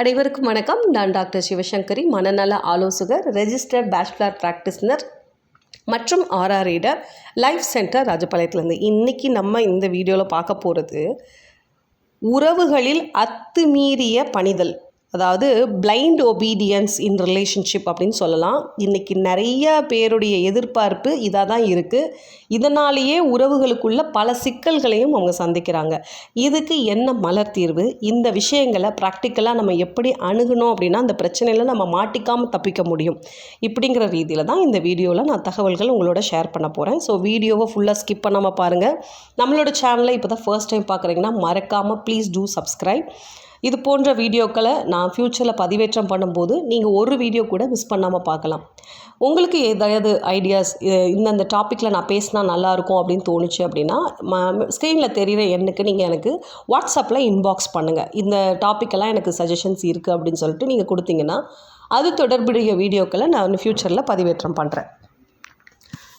அனைவருக்கும் வணக்கம். நான் டாக்டர் சிவசங்கரி மனநல ஆலோசகர் ரெஜிஸ்டர்ட் பேச்சுலர் ப்ராக்டிஸ்னர் மற்றும் ஆர்ஆர் ரீடர் லைஃப் சென்டர் ராஜபாளையத்துலேருந்து. இன்றைக்கி நம்ம இந்த வீடியோவில் பார்க்க போகிறது உறவுகளில் அத்துமீறிய பணிதல். அதாவது பிளைண்ட் ஒபீடியன்ஸ் இன் ரிலேஷன்ஷிப் அப்படின்னு சொல்லலாம். இன்றைக்கி நிறைய பேருடைய எதிர்பார்ப்பு இதாக தான் இருக்குது இதனாலேயே உறவுகளுக்குள்ள பல சிக்கல்களையும் அவங்க சந்திக்கிறாங்க. இதுக்கு என்ன மலர் தீர்வு? இந்த விஷயங்களை ப்ராக்டிக்கலாக நம்ம எப்படி அணுகணும் அப்படின்னா அந்த பிரச்சனையில் நம்ம மாட்டிக்காமல் தப்பிக்க முடியும். இப்படிங்கிற ரீதியில் தான் இந்த வீடியோவில் நான் தகவல்கள் உங்களோட ஷேர் பண்ண போகிறேன் ஸோ வீடியோவை ஃபுல்லாக ஸ்கிப் பண்ணாமல் பாருங்கள் நம்மளோட சேனலை இப்போ தான் ஃபர்ஸ்ட் டைம் பார்க்குறீங்கன்னா மறக்காமல் ப்ளீஸ் டூ சப்ஸ்கிரைப் இது போன்ற வீடியோக்களை நான் ஃப்யூச்சரில் பதிவேற்றம் பண்ணும்போது நீங்கள் ஒரு வீடியோ கூட மிஸ் பண்ணாமல் பார்க்கலாம். உங்களுக்கு ஏதாவது ஐடியாஸ் இந்தந்த டாப்பிக்கில் நான் பேசினா நல்லாயிருக்கும் அப்படின்னு தோணுச்சு அப்படின்னா ஸ்க்ரீனில் தெரிகிற எண்ணுக்கு நீங்கள் எனக்கு வாட்ஸ்அப்பில் இன்பாக்ஸ் பண்ணுங்கள் இந்த டாப்பிக்கெல்லாம் எனக்கு சஜஷன்ஸ் இருக்குது அப்படின்னு சொல்லிட்டு நீங்கள் கொடுத்தீங்கன்னா அது தொடர்புடைய வீடியோக்களை நான் ஃப்யூச்சரில் பதிவேற்றம் பண்ணுறேன்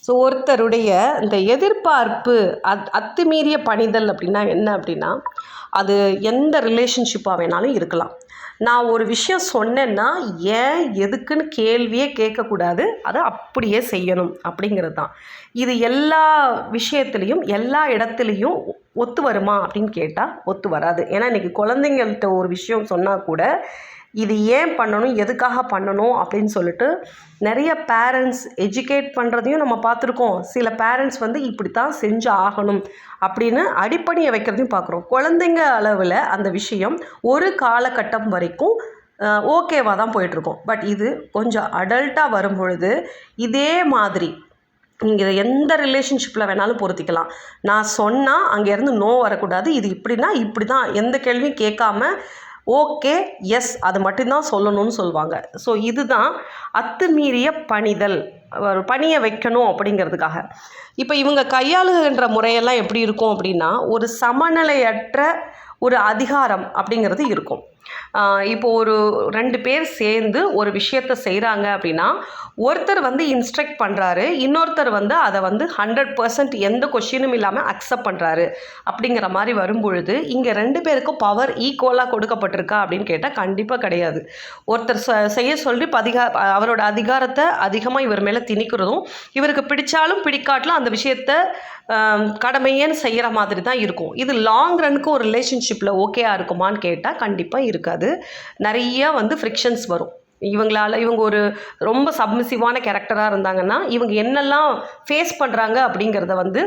ஸோ ஒருத்தருடைய இந்த எதிர்பார்ப்பு அத் அத்துமீறிய பணிதல் அப்படின்னா என்ன அப்படின்னா அது எந்த ரிலேஷன்ஷிப்பாக வேணாலும் இருக்கலாம். நான் ஒரு விஷயம் சொன்னேன்னா ஏன் எதுக்குன்னு கேள்வியே கேட்கக்கூடாது. அதை அப்படியே செய்யணும் அப்படிங்கிறது தான். இது எல்லா விஷயத்துலேயும் எல்லா இடத்துலையும் ஒத்து வருமா அப்படின்னு கேட்டால் ஒத்து வராது. ஏன்னா இன்றைக்கி குழந்தைங்கள்ட்ட ஒரு விஷயம் சொன்னால் கூட இது ஏன் பண்ணணும்? எதுக்காக பண்ணணும்? அப்படின்னு சொல்லிட்டு நிறைய பேரண்ட்ஸ் எஜுகேட் பண்ணுறதையும் நம்ம பார்த்துருக்கோம். சில பேரண்ட்ஸ் வந்து இப்படி தான் செஞ்சு ஆகணும் அப்படின்னு அடிப்படையை வைக்கிறதையும் பார்க்குறோம். குழந்தைங்க அளவில் அந்த விஷயம் ஒரு காலகட்டம் வரைக்கும் ஓகேவாக தான் போயிட்டுருக்கோம். பட் இது கொஞ்சம் அடல்ட்டாக வரும் பொழுது இதே மாதிரி நீங்கள் எந்த ரிலேஷன்ஷிப்பில் வேணாலும் பொருத்திக்கலாம். நான் சொன்னால் அங்கேருந்து நோ வரக்கூடாது. இது இப்படின்னா இப்படி தான் எந்த கேள்வியும் கேட்காம ஓகே எஸ் அது மட்டும்தான் சொல்லணும்னு சொல்லுவாங்க ஸோ இதுதான் அத்துமீறிய பணிதல். பணியை வைக்கணும் அப்படிங்கிறதுக்காக. இப்போ இவங்க கையாளுகின்ற முறையெல்லாம் எப்படி இருக்கும் அப்படின்னா ஒரு சமநிலையற்ற ஒரு அதிகாரம் அப்படிங்கிறது இருக்கும். இப்போ ஒரு ரெண்டு பேர் சேர்ந்து ஒரு விஷயத்த செய்கிறாங்க அப்படின்னா ஒருத்தர் வந்து இன்ஸ்ட்ரக்ட் பண்ணுறாரு இன்னொருத்தர் வந்து அதை வந்து ஹண்ட்ரட் பர்சன்ட் எந்த கொஷினும் இல்லாமல் அக்செப்ட் பண்ணுறாரு அப்படிங்கிற மாதிரி வரும்பொழுது இங்கே ரெண்டு பேருக்கும் பவர் ஈக்குவலாக கொடுக்கப்பட்டிருக்கா அப்படின்னு கேட்டால் கண்டிப்பாக கிடையாது. ஒருத்தர் செய்ய சொல்லி அதிகா அவரோட அதிகாரத்தை அதிகமாக இவர் மேலே திணிக்கிறதும் இவருக்கு பிடிச்சாலும் பிடிக்காட்டிலும் அந்த விஷயத்த கடமையேன்னு செய்கிற மாதிரி தான் இருக்கும். இது லாங் ரனுக்கு ஒரு ரிலேஷன்ஷிப்பில் ஓகேயா இருக்குமான்னு கேட்டால் கண்டிப்பாக இருக்காது. நிறையா வந்து ஃப்ரிக்ஷன்ஸ் வரும். இவங்களால் இவங்க ஒரு ரொம்ப சப்மிசிவான கேரக்டராக இருந்தாங்கன்னா இவங்க என்னெல்லாம் ஃபேஸ் பண்ணுறாங்க அப்படிங்கிறத வந்து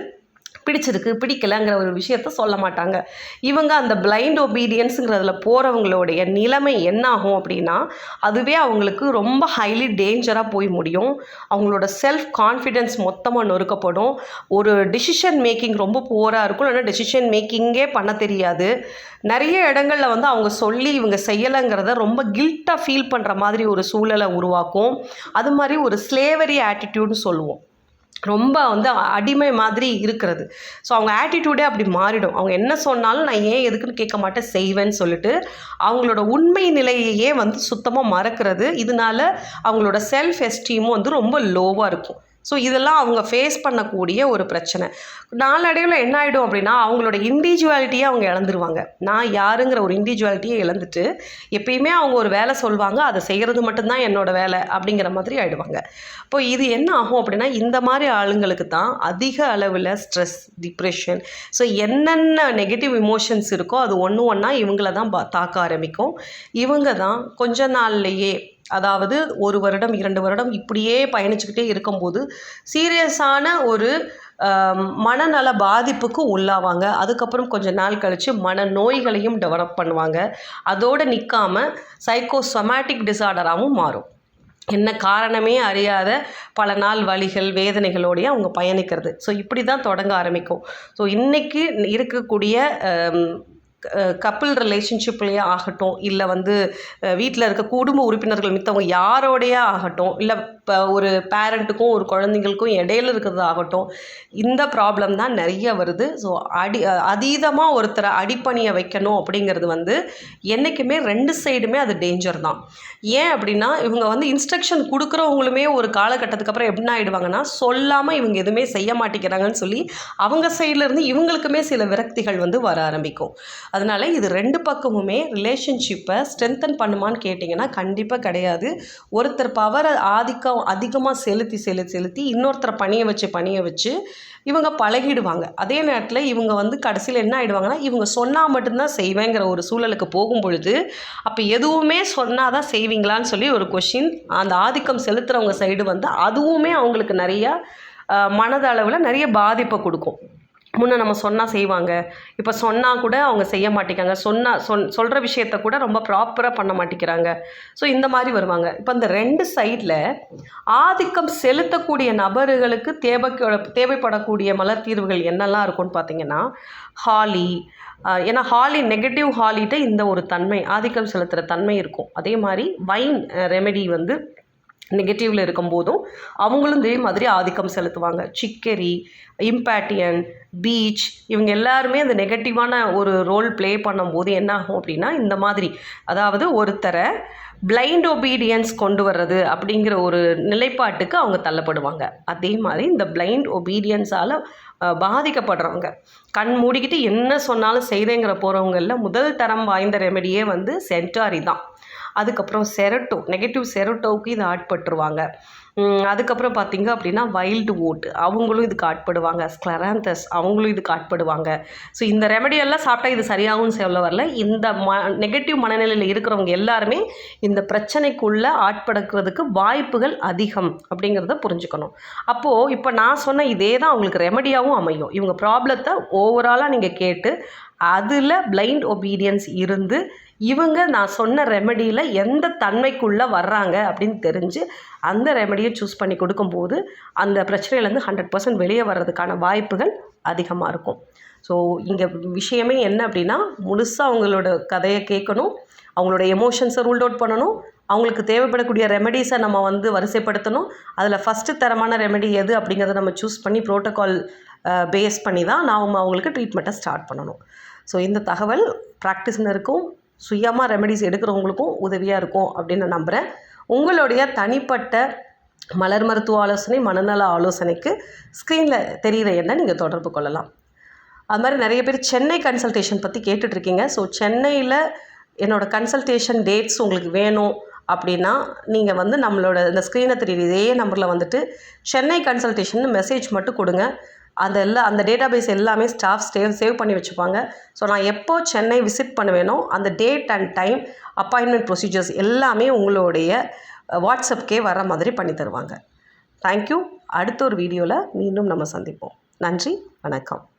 பிடிச்சிருக்கு பிடிக்கலைங்கிற ஒரு விஷயத்த சொல்ல மாட்டாங்க. இவங்க அந்த பிளைண்ட் ஒபீடியன்ஸுங்கிறதுல போகிறவங்களுடைய நிலைமை என்ன ஆகும் அப்படின்னா அதுவே அவங்களுக்கு ரொம்ப ஹைலி டேஞ்சராக போய் முடியும். அவங்களோட செல்ஃப் கான்ஃபிடென்ஸ் மொத்தமாக நொறுக்கப்படும். ஒரு டிசிஷன் மேக்கிங் ரொம்ப புவராக இருக்கும் இல்லைன்னா டெசிஷன் மேக்கிங்கே பண்ண தெரியாது. நிறைய இடங்களில் வந்து அவங்க சொல்லி இவங்க செய்யலைங்கிறத ரொம்ப கில்ட்டாக ஃபீல் பண்ணுற மாதிரி ஒரு சூழலை உருவாக்கும். அது மாதிரி ஒரு ஸ்லேவரி ஆட்டிடியூட்னு சொல்லுவோம். ரொம்ப வந்து அடிமை மாதிரி இருக்கிறது. ஸோ அவங்க ஆட்டிடியூடே அப்படி மாறிடும். அவங்க என்ன சொன்னாலும் நான் ஏன் எதுக்குன்னு கேட்க மாட்டேன் செய்வேன்னு சொல்லிட்டு அவங்களோட உண்மை நிலையையே வந்து சுத்தமாக மறக்கிறது. இதனால அவங்களோட செல்ஃப் எஸ்டீமும் வந்து ரொம்ப லோவாக இருக்கும். ஸோ இதெல்லாம் அவங்க ஃபேஸ் பண்ணக்கூடிய ஒரு பிரச்சனை. நாளடைவில் என்ன ஆகிடும் அப்படின்னா அவங்களோட இண்டிவிஜுவாலிட்டியை அவங்க இழந்துருவாங்க. நான் யாருங்கிற ஒரு இண்டிவிஜுவாலிட்டியை இழந்துட்டு எப்பயுமே அவங்க ஒரு வேலை சொல்லுவாங்க அதை செய்கிறது மட்டும்தான் என்னோடய வேலை அப்படிங்கிற மாதிரி ஆகிடுவாங்க இப்போ இது என்ன ஆகும் அப்படின்னா இந்த மாதிரி ஆளுங்களுக்கு தான் அதிக அளவில் ஸ்ட்ரெஸ் டிப்ரெஷன் ஸோ என்னென்ன நெகட்டிவ் இமோஷன்ஸ் இருக்கோ அது ஒன்று ஒன்றா இவங்கள தான் தாக்க ஆரம்பிக்கும். இவங்க தான் கொஞ்ச நாள்லையே அதாவது ஒரு வருடம் இரண்டு வருடம் இப்படியே பயணிச்சுக்கிட்டே இருக்கும்போது சீரியஸான ஒரு மனநல பாதிப்புக்கு உள்ளாவாங்க. அதுக்கப்புறம் கொஞ்ச நாள் கழித்து மன நோய்களையும் டெவலப் பண்ணுவாங்க. அதோடு நிற்காம சைக்கோசொமேட்டிக் டிசார்டராகவும் மாறும். என்ன காரணமே அறியாத பல நாள் வழிகள் வேதனைகளோடைய அவங்க பயணிக்கிறது. ஸோ இப்படி தான் தொடங்க ஆரம்பிக்கும். ஸோ இன்றைக்கி இருக்கக்கூடிய கப்பிள் ரிலேஷன்ஷிப்லேயே ஆகட்டும் இல்லை வந்து வீட்டில் இருக்க குடும்ப உறுப்பினர்கள் மித்தவங்க யாரோடையே ஆகட்டும் இல்லை இப்போ ஒரு பேரண்ட்டுக்கும் ஒரு குழந்தைங்களுக்கும் இடையில இருக்கிறது ஆகட்டும் இந்த ப்ராப்ளம் தான் நிறைய வருது. ஸோ அடி அதீதமாக ஒருத்தரை அடிப்பணியை வைக்கணும் அப்படிங்கிறது வந்து என்றைக்குமே ரெண்டு சைடுமே அது டேஞ்சர் தான். ஏன் அப்படின்னா இவங்க வந்து இன்ஸ்ட்ரக்ஷன் கொடுக்குறவங்களுமே ஒரு காலகட்டத்துக்கு அப்புறம் என்ன ஆகிடுவாங்கன்னா சொல்லாமல் இவங்க எதுவுமே செய்ய மாட்டேங்கிறாங்கன்னு சொல்லி அவங்க சைட்லேருந்து இவங்களுக்குமே சில விரக்திகள் வந்து வர ஆரம்பிக்கும். அதனால் இது ரெண்டு பக்கமுமே ரிலேஷன்ஷிப்பை ஸ்ட்ரென்தன் பண்ணுமான்னு கேட்டிங்கன்னா கண்டிப்பாக கிடையாது. ஒருத்தர் பவரை ஆதிக்கம் அதிகமாக செலுத்தி செலுத்தி செலுத்தி இன்னொருத்தரை பணிய வச்சு பணிய வச்சு இவங்க பழகிடுவாங்க. அதே நேரத்தில் இவங்க வந்து கடைசியில் என்ன ஆகிடுவாங்கன்னா இவங்க சொன்னால் மட்டும்தான் செய்வேங்கிற ஒரு சூழலுக்கு போகும் பொழுது அப்போ எதுவுமே சொன்னால் தான் செய்வீங்களான்னு சொல்லி ஒரு கொஷின் அந்த ஆதிக்கம் செலுத்துகிறவங்க சைடு வந்து அதுவுமே அவங்களுக்கு நிறையா மனதளவில் நிறைய பாதிப்பை கொடுக்கும். முன்னே நம்ம சொன்னால் செய்வாங்க. இப்போ சொன்னால் கூட அவங்க செய்ய மாட்டேங்கிறாங்க. சொன்னால் சொன் சொல்கிற விஷயத்த கூட ரொம்ப ப்ராப்பராக பண்ண மாட்டேங்கிறாங்க. ஸோ இந்த மாதிரி வருவாங்க. இப்போ இந்த ரெண்டு சைடில் ஆதிக்கம் செலுத்தக்கூடிய நபர்களுக்கு தேவை தேவைப்படக்கூடிய மலர் தீர்வுகள் என்னெல்லாம் இருக்கும்னு பார்த்தீங்கன்னா ஹாலி ஏன்னா ஹாலி நெகட்டிவ் ஹாலிட்ட இந்த ஒரு தன்மை ஆதிக்கம் செலுத்துகிற தன்மை இருக்கும். அதே மாதிரி வைன் ரெமெடி வந்து நெகட்டிவில் இருக்கும்போதும் அவங்களும் இதே மாதிரி ஆதிக்கம் செலுத்துவாங்க. சிக்கரி இம்பேட்டியன் பீச் இவங்க எல்லாருமே அந்த நெகட்டிவான ஒரு ரோல் ப்ளே பண்ணும்போது என்னாகும் அப்படின்னா இந்த மாதிரி அதாவது ஒருத்தரை பிளைண்ட் ஒபீடியன்ஸ் கொண்டு வர்றது அப்படிங்கிற ஒரு நிலைப்பாட்டுக்கு அவங்க தள்ளப்படுவாங்க. அதே மாதிரி இந்த பிளைண்ட் ஒபீடியன்ஸால் பாதிக்கப்படுறவங்க. கண் மூடிக்கிட்டு என்ன சொன்னாலும் செய்கிறேங்கிற போகிறவங்களில் முதல் தரம் வாய்ந்த ரெமெடியே வந்து சென்டாரி தான் அதுக்கப்புறம் செரட்டோ நெகட்டிவ் செரட்டோவுக்கு இது ஆட்பட்டுருவாங்க அதுக்கப்புறம் பார்த்தீங்க அப்படின்னா வைல்டு ஓட் அவங்களும் இதுக்கு ஆட்படுவாங்க ஸ்க்ளராந்தஸ் அவங்களும் இதுக்கு ஆட்படுவாங்க ஸோ இந்த ரெமடியெல்லாம் சாப்பிட்டா இது சரியாகும்னு சொல்ல வரல. இந்த ம நெகட்டிவ் மனநிலையில் இருக்கிறவங்க எல்லாருமே இந்த பிரச்சனைக்குள்ளே ஆட்படுக்கிறதுக்கு வாய்ப்புகள் அதிகம் அப்படிங்கிறத புரிஞ்சுக்கணும். அப்போது இப்போ நான் சொன்ன இதே தான் அவங்களுக்கு ரெமடியாகவும் அமையும். இவங்க ப்ராப்ளத்தை ஓவராலாக நீங்கள் கேட்டு அதில் பிளைண்ட் ஒபீடியன்ஸ் இருந்து இவங்க நான் சொன்ன ரெமெடியில் எந்த தன்மைக்குள்ளே வர்றாங்க அப்படின்னு தெரிஞ்சு அந்த ரெமெடியை சூஸ் பண்ணி கொடுக்கும்போது அந்த பிரச்சனையிலேருந்து ஹண்ட்ரட் பர்சன்ட் வெளியே வர்றதுக்கான வாய்ப்புகள் அதிகமாக இருக்கும். ஸோ இங்கே விஷயமே என்ன அப்படின்னா முழுசாக அவங்களோட கதையை கேட்கணும் அவங்களோட எமோஷன்ஸை ரூல்ட் அவுட் பண்ணணும் அவங்களுக்கு தேவைப்படக்கூடிய ரெமெடிஸை நம்ம வந்து வரிசைப்படுத்தணும். அதில் ஃபஸ்ட்டு தரமான ரெமெடி எது அப்படிங்கிறத நம்ம சூஸ் பண்ணி ப்ரோட்டோக்கால் பேஸ் பண்ணி தான் நாம் அவங்களுக்கு ட்ரீட்மெண்ட்டை ஸ்டார்ட் பண்ணணும். ஸோ இந்த தகவல் ப்ராக்டிஸ்னருக்கும் சுயமாக ரெமெடிஸ் எடுக்கிறவங்களுக்கும் உதவியாக இருக்கும் அப்படின்னு நான் நம்புகிறேன் உங்களுடைய தனிப்பட்ட மலர் மருத்துவ ஆலோசனை மனநல ஆலோசனைக்கு ஸ்க்ரீனில் தெரிகிற எண்ணை நீங்கள் தொடர்பு கொள்ளலாம். அது மாதிரி நிறைய பேர் சென்னை கன்சல்டேஷன் பற்றி கேட்டுட்ருக்கீங்க ஸோ சென்னையில் என்னோடய கன்சல்டேஷன் டேட்ஸ் உங்களுக்கு வேணும் அப்படின்னா நீங்கள் வந்து நம்மளோட இந்த ஸ்க்ரீனை தெரியுற இதே நம்பரில் வந்துட்டு சென்னை கன்சல்டேஷன் மெசேஜ் மட்டும் கொடுங்க. அந்த எல்லா அந்த டேட்டாபேஸ் எல்லாமே ஸ்டாஃப் சேவ் சேவ் பண்ணி வச்சுப்பாங்க. ஸோ நான் எப்போ சென்னை விசிட் பண்ணுவேனோ அந்த date and time appointment procedures எல்லாமே உங்களுடைய வாட்ஸ்அப்கே வர மாதிரி பண்ணி தருவாங்க. தேங்க்யூ அடுத்த ஒரு வீடியோவில் மீண்டும் நம்ம சந்திப்போம். நன்றி வணக்கம்.